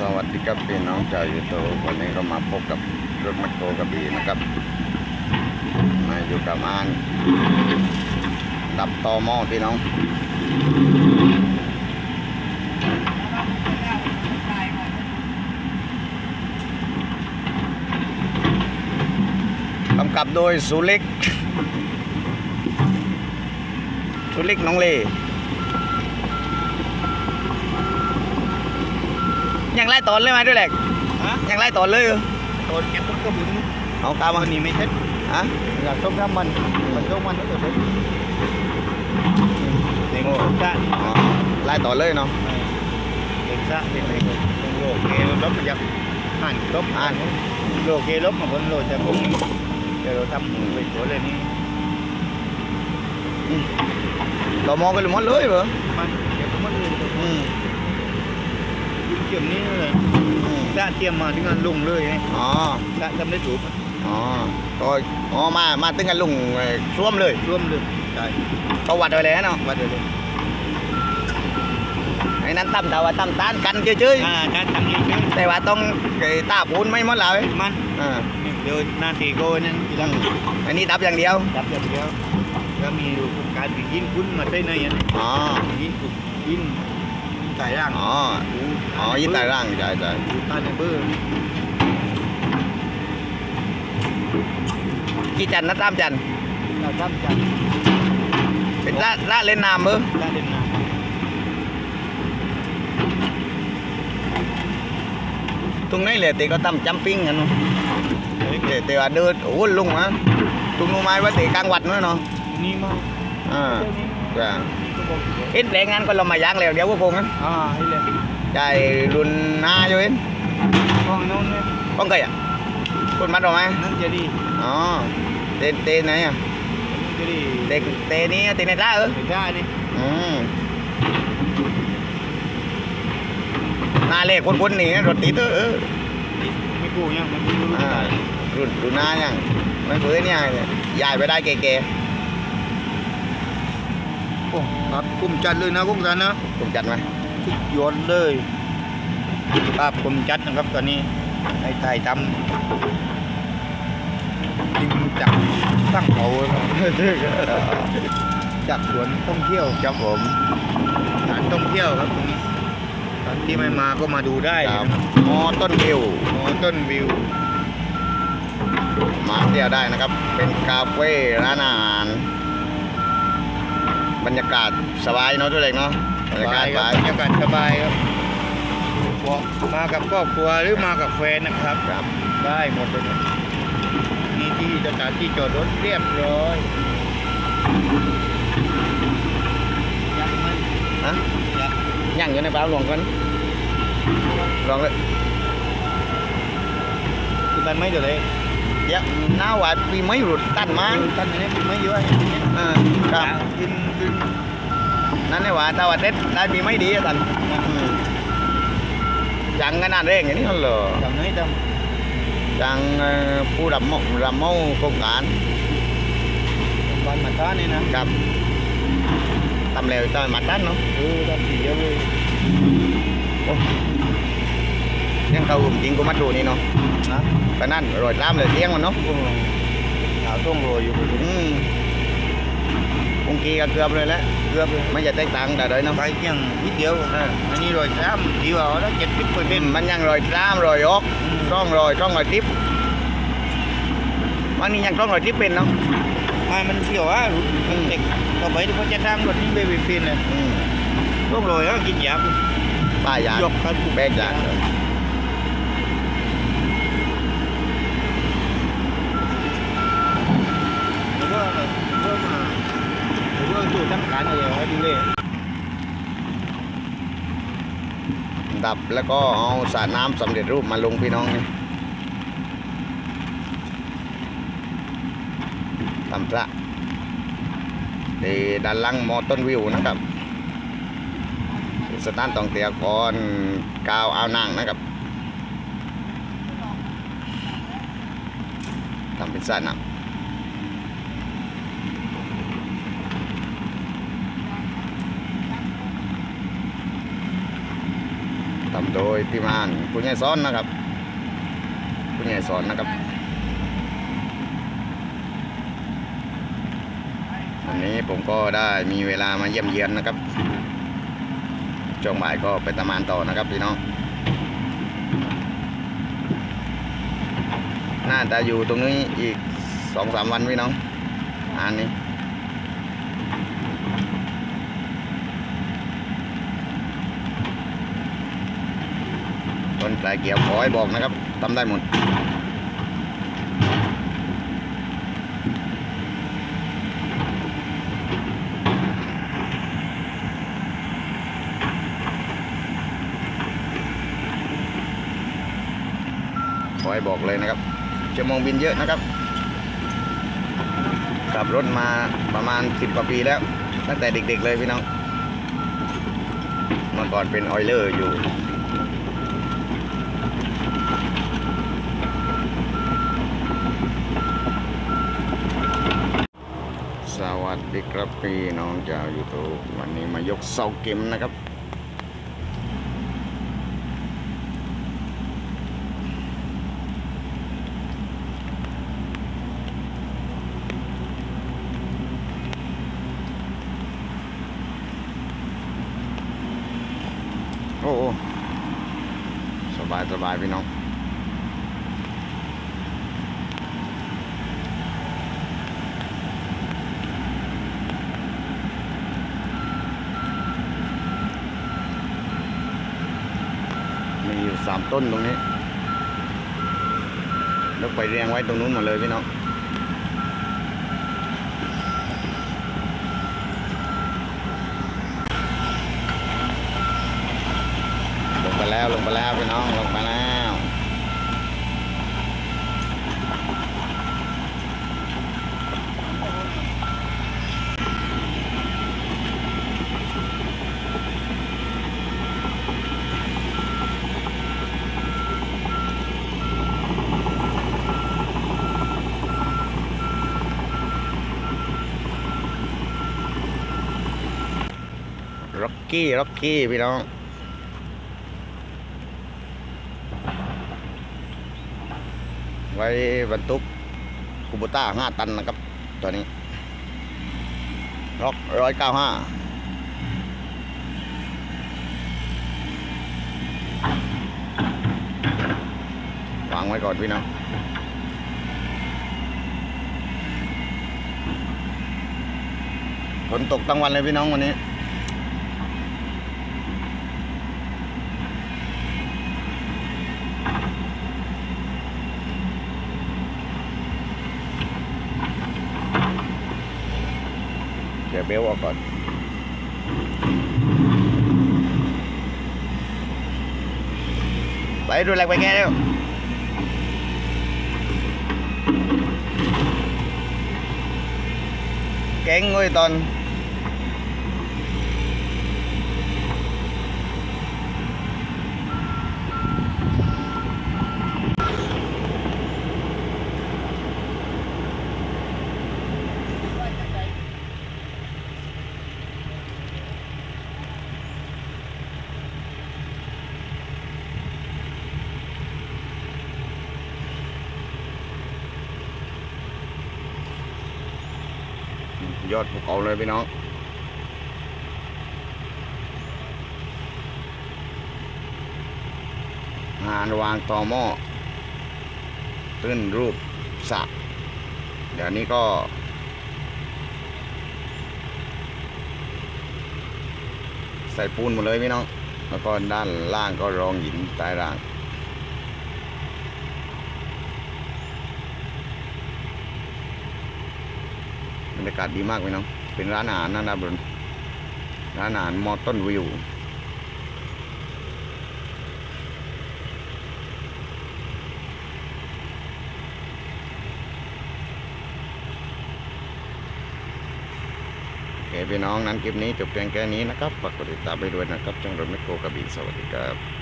สวัสดีครับพี่น้องชาวยูทูบวันนี้ก็มาพบกับรถแมคโครกระบี่นะครับ มาอยู่กับอานดับตอหม้อพี่น้องกำกับโดยสุเล็กสุเล็กน้องเล่ ยังไล่ตอนเลยไหมด้วยแหลกฮะยังไล่ตอนเลยเหรอตอนแกปุ๊บก็บุญเอากามาวันนี้ไม่เท็จฮะอยากต้มน้ำมันมันต้มมันก็จะเท็จเด็กต้มชาติอ๋อไล่ต่อเลยเนาะเด็กชาติเด็กเด็กโลกเกลลบมันจะอ่านลบอ่านโลกเกลบมาบนโลกจะคงเดี๋ยวเราทำไปตัวเลยนี่เรามองกันหมดเลยเหรอมันเดี๋ยวมันเลยอืม ยุ่งเกี่ยมนี้เลยอืมชาเตรียมมาถึงงานลงเลยไงอ๋อชาทำได้ถูกอ๋อก็อ๋อมามาตึงกันลุงเอ่อร่วมเลยร่วมเลยใช่ก็วัดไว้แล้วเนาะวัดเลยไอ้นั้นตั้มแต่ว่าตั้มต้านกันเฉยอ่าการทำนี้ๆแต่ว่าต้องไอ้ตาปูนไม่หมดเลยมันอ่าเดี๋ยวนาทีโกนั่นทีหลังอันนี้ดับอย่างเดียวจับอย่างเดียวก็มีการไปยินคุ้นมาได้ในอันอ๋อยินกุยินไก่ร่างอ๋อ อ๋อยินใต้ร่างใช่ใช่ตาในเบอร์กี่จันนะตามจันเราตั้งจันเป็นละละเล่นน้ำเออตาเด่นนาตรงนี้เลยตีก็ตั้มจัมปิ้งกันเนาะเด็กแต่แต่ว่าเดินโอ้ลุงฮะตรงนู้นไม้ว่าตีกลางวัดนู้นเนาะนี่มาอ่าเจ้านี้จ้ะก็บอกเอ็นแปลงงานก็เรามาย่างแล้วเดี๋ยวพวกผมกันอ่าให้เลย ใจรุ่นหน้าอยู่เอ็นห้องโน้นเนี่ยป้องเคยอะคนมัดหรอไหมนั่นจะดีอ๋อเตเตไหนอะนั่นจะดีเตเตนี้เตในท่าเออไอ้ก้านี่อืมหน้าเล็กคนๆนี่รถติดเออเออไม่กูยังมันไม่รู้อ่ารุ่นรุ่นหน้ายังไม่เพื่อเนี่ยยายไปได้แก่โอ้ครับกุมจัดเลยนะกุมจัดนะๆผมจัดไหม สุดยอดเลยภาพกุมจัดนะครับตอนนี้ในไทยทำจริงจังตั้งเขาจากสวนท่องเที่ยวครับผมสถานท่องเที่ยวครับตรงนี้ท่านที่ไม่มาก็มาดูได้มอต้นวิวมอต้นวิว มาเที่ยวได้นะครับ เป็นคาเฟ่ร้านอาหาร บรรยากาศสบายเนาะทุกเล็กเนาะ บรรยากาศคสรับบาย บรรยากาศสบายครับมากับครอบครัวหรือมากับแฟนนะครับครับ ได้หมดเลยครับมีที่สถานที่จอดรถเรียบร้อยยังไม่ฮะยังย่างอยู่ในป่าหลวงกันลองเลยคือมันไม่เดี๋ยวเลยเดี๋ยวหน้าหวาดปีไม่หลุดตันมาท่านนี้ไม่เยอะอ่าครับ กินกิน นั่นนี่หว่าถ้าว่าเด็ดได้ปีไม่ดีอะตันอืมจังกันนานเร่งอย่างนี้เหรอจำนี้จจังเอ่อผู้รับเหมารับเหมาโครงการำวันมาต้านี่นะครับทำแล้วตอนมาตันเนาะเออทำสีเยอะเลยโอ้ยังเขาจริงกูมาดูนี่เนาะนะก็นั่นรอยตามเลยเลี้ยงมันเนาะโอ้ขาวต้องโรยอยู่อืมองกีก็เกือบเลยแหละ เกือบไม่จะแตกต่างแต่เลยเนาะไปเพียงนิดเดียวอ่าอันนี้โรยซ้ำดีกว่าแล้วเจ็ดสิบเปอร์เซ็นต์มันยังรอยตามรอยออกร่องรอยร่องรอยทิพย์วันนี้ยังร่องรอยทิพย์เป็นเนาะไม่มันเกี่ยวว่าเด็กต่อไปที่เขาจะทำรถนี้เบบี้ฟินเลยอืมต้องโรยแล้วกินยาป้ายายกครับแบกยา แล้วก็เพิ่มมา แล้วก็ดูทั้งการอะไรให้ดูเลยดับแล้วก็เอาสระน้ำสำเร็จรูปมาลงพี่น้องนี่ทำพระที่ด้านล่างมอต้นวิวนะครับสถานท่องเที่ยก่อนกาวอ่าวนางนะครับทำเป็นสระน้ำ โดยทีมงานผู้ใหญ่สอนนะครับผู้ใหญ่สอนนะครับวันนี้ผมก็ได้มีเวลามาเยี่ยมเยียนนะครับช่วงบ่ายก็ไปตะมานต่อนะครับพี่น้องน่าจะอยู่ตรงนี้อีกสองสามวันพี่น้องอันนี้ คนสายเกี่ยวขอให้บอกนะครับทำได้หมดขอให้บอกเลยนะครับชั่วโมงบินเยอะนะครับขับรถมาประมาณสิบกว่าปีแล้ว ตั้งแต่เด็กๆเลยพี่น้องเมื่อก่อนเป็นออยเลอร์อยู่ ส วัสดีครับพี่น้องชาวยูทูบวันนี้มายกเสาเข็มนะครับ โอ้โอ้สบายสบายพี่น้อง มีอยู่สามต้นตรงนี้แล้วไปเรียงไว้ตรงนู้นหมดเลยพี่น้องลงไปแล้วลงไปแล้วพี่น้องลงไปแล้ว ร็อ กกี้ร็อกกี้พี่น้อง ไว้บรรทุกคูโบต้าห้าตันนะครับ ตัวนี้ร็อกร้อยเก้าห้าวางไว้ก่อนพี่น้องฝนตกทั้งวันเลยพี่น้องวันนี้ เดี๋ยวเบลออกก่อน ไปดูแลไปแกเร็วเก่งเว้ ยอดภูเขาเลยพี่น้องงานวางตอหม้อขึ้นรูปสระเดี๋ยวนี้ก็ ใส่ปูนหมดเลยพี่น้อง แล้วก็ด้านล่างก็รองหินใต้ล่าง รรยากาศดีมากพี่น้องเป็นร้านอาหารนะนะบนร้านอาหารมอต้นวิวโอเคพี่น้องนั้นคลิปนี้จบเพียงแค่นี้นะครับฝากกดติดตามไปด้วยนะครับช่องรถแมคโครกระบี่สวัสดีครับ